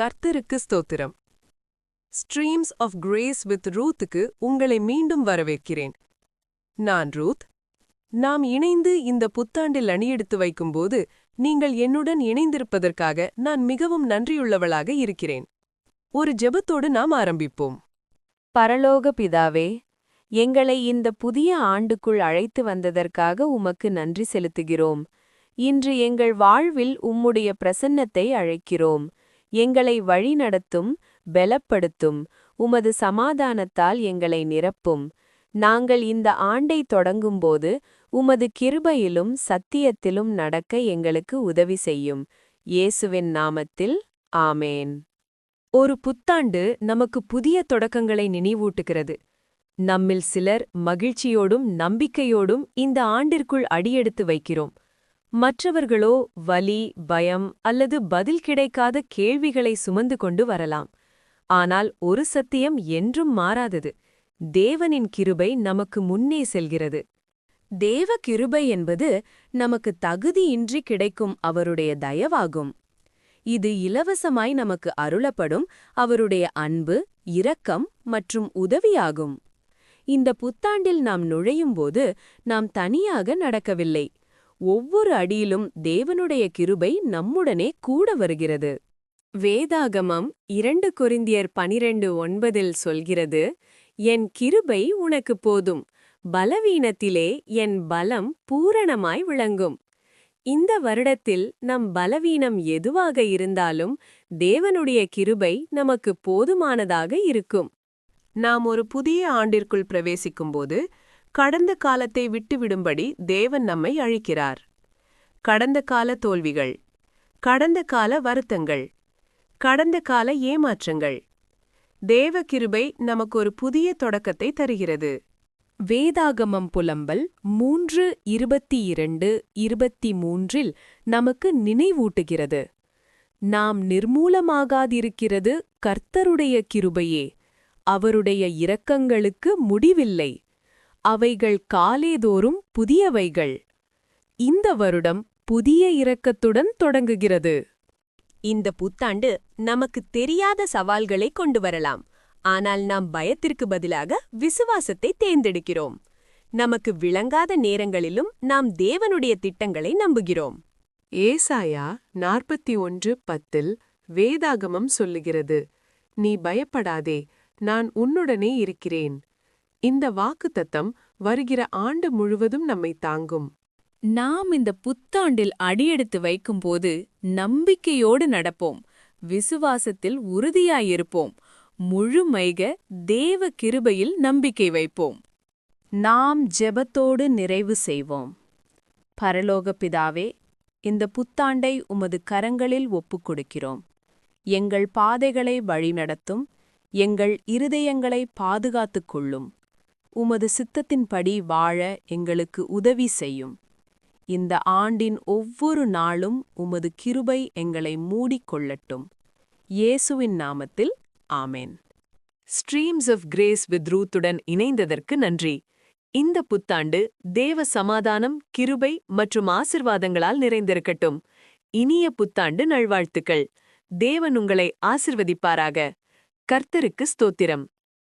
கர்த்தருக்கு ஸ்தோத்திரம். Streams of grace with ரூத்துக்கு உங்களை மீண்டும் வரவேற்கிறேன். நான் ரூத். நாம் இணைந்து இந்த புத்தாண்டில் அணியெடுத்து வைக்கும்போது நீங்கள் என்னுடன் இணைந்திருப்பதற்காக நான் மிகவும் நன்றியுள்ளவளாக இருக்கிறேன். ஒரு ஜெபத்தோடு நாம் ஆரம்பிப்போம். பரலோக பிதாவே எங்களை இந்த புதிய ஆண்டுக்குள் அழைத்து வந்ததற்காக உமக்கு நன்றி செலுத்துகிறோம். இன்று எங்கள் வாழ்வில் உம்முடைய பிரசன்னத்தை அழைக்கிறோம். எங்களை வழிநடத்தும் பெலப்படுத்தும். உமது சமாதானத்தால் எங்களை நிரப்பும். நாங்கள் இந்த ஆண்டை தொடங்கும்போது உமது கிருபையிலும் சத்தியத்திலும் நடக்க எங்களுக்கு உதவி செய்யும். இயேசுவின் நாமத்தில் ஆமேன். ஒரு புத்தாண்டு நமக்கு புதிய தொடக்கங்களை நினைவூட்டுகிறது. நம்மில் சிலர் மகிழ்ச்சியோடும் நம்பிக்கையோடும் இந்த ஆண்டிற்குள் அடியெடுத்து வைக்கிறோம். மற்றவர்களோ வலி பயம் அல்லது பதில் கிடைக்காத கேள்விகளை சுமந்து கொண்டு வரலாம். ஆனால் ஒரு சத்தியம் என்றும் மாறாதது. தேவனின் கிருபை நமக்கு முன்னே செல்கிறது. தேவ கிருபை என்பது நமக்கு தகுதியின்றி கிடைக்கும் அவருடைய தயவாகும். இது இலவசமாய் நமக்கு அருளப்படும் அவருடைய அன்பு இரக்கம் மற்றும் உதவியாகும். இந்த புத்தாண்டில் நாம் நுழையும்போது நாம் தனியாக நடக்கவில்லை. ஒவ்வொரு அடியிலும் தேவனுடைய கிருபை நம்முடனே கூட வருகிறது. வேதாகமம் இரண்டு கொரிந்தியர் பனிரெண்டு ஒன்பதில் சொல்கிறது என் கிருபை உனக்கு போதும் பலவீனத்திலே என் பலம் பூரணமாய் விளங்கும். இந்த வருடத்தில் நம் பலவீனம் எதுவாக இருந்தாலும் தேவனுடைய கிருபை நமக்கு போதுமானதாக இருக்கும். நாம் ஒரு புதிய ஆண்டிற்குள் பிரவேசிக்கும்போது கடந்த காலத்தை விட்டுவிடும்படி தேவன் நம்மை அழைக்கிறார். கடந்த கால தோல்விகள் கடந்த கால வருத்தங்கள் கடந்த கால ஏமாற்றங்கள். தேவ கிருபை நமக்கு ஒரு புதிய தொடக்கத்தை தருகிறது. வேதாகமம் புலம்பல் மூன்று இருபத்தி இரண்டு இருபத்தி மூன்றில் நமக்கு நினைவூட்டுகிறது. நாம் நிர்மூலமாகாதிருக்கிறது கர்த்தருடைய கிருபையே. அவருடைய இரக்கங்களுக்கு முடிவில்லை. அவைகள் காலேதோறும் புதியவைகள். இந்த வருடம் புதிய இரக்கத்துடன் தொடங்குகிறது. இந்த புத்தாண்டு நமக்கு தெரியாத சவால்களை கொண்டு வரலாம். ஆனால் நாம் பயத்திற்கு பதிலாக விசுவாசத்தை தேர்ந்தெடுக்கிறோம். நமக்கு விளங்காத நேரங்களிலும் நாம் தேவனுடைய திட்டங்களை நம்புகிறோம். ஏசாயா நாற்பத்தி ஒன்று பத்தில் வேதாகமம் சொல்லுகிறது. நீ பயப்படாதே நான் உன்னுடனே இருக்கிறேன். இந்த வாக்குத்தத்தம் வருகிற ஆண்டு முழுவதும் நம்மை தாங்கும். நாம் இந்த புத்தாண்டில் அடியெடுத்து வைக்கும்போது நம்பிக்கையோடு நடப்போம். விசுவாசத்தில் உறுதியாயிருப்போம். முழுமைக தேவ கிருபையில் நம்பிக்கை வைப்போம். நாம் ஜெபத்தோடு நிறைவு செய்வோம். பரலோக பிதாவே இந்த புத்தாண்டை உமது கரங்களில் ஒப்புக் கொடுக்கிறோம். எங்கள் பாதைகளை வழிநடத்தும். எங்கள் இருதயங்களை பாதுகாத்துக் கொள்ளும். உமது சித்தத்தின்படி வாழ எங்களுக்கு உதவி செய்யும். இந்த ஆண்டின் ஒவ்வொரு நாளும் உமது கிருபை எங்களை மூடிக்கொள்ளட்டும். இயேசுவின் நாமத்தில் ஆமேன். ஸ்ட்ரீம்ஸ் ஆஃப் கிரேஸ் வித் ரூத்துடன் இணைந்ததற்கு நன்றி. இந்த புத்தாண்டு தேவ சமாதானம் கிருபை மற்றும் ஆசிர்வாதங்களால் நிறைந்திருக்கட்டும். இனிய புத்தாண்டு நல்வாழ்த்துக்கள். தேவன் உங்களை ஆசிர்வதிப்பாராக. கர்த்தருக்கு ஸ்தோத்திரம்.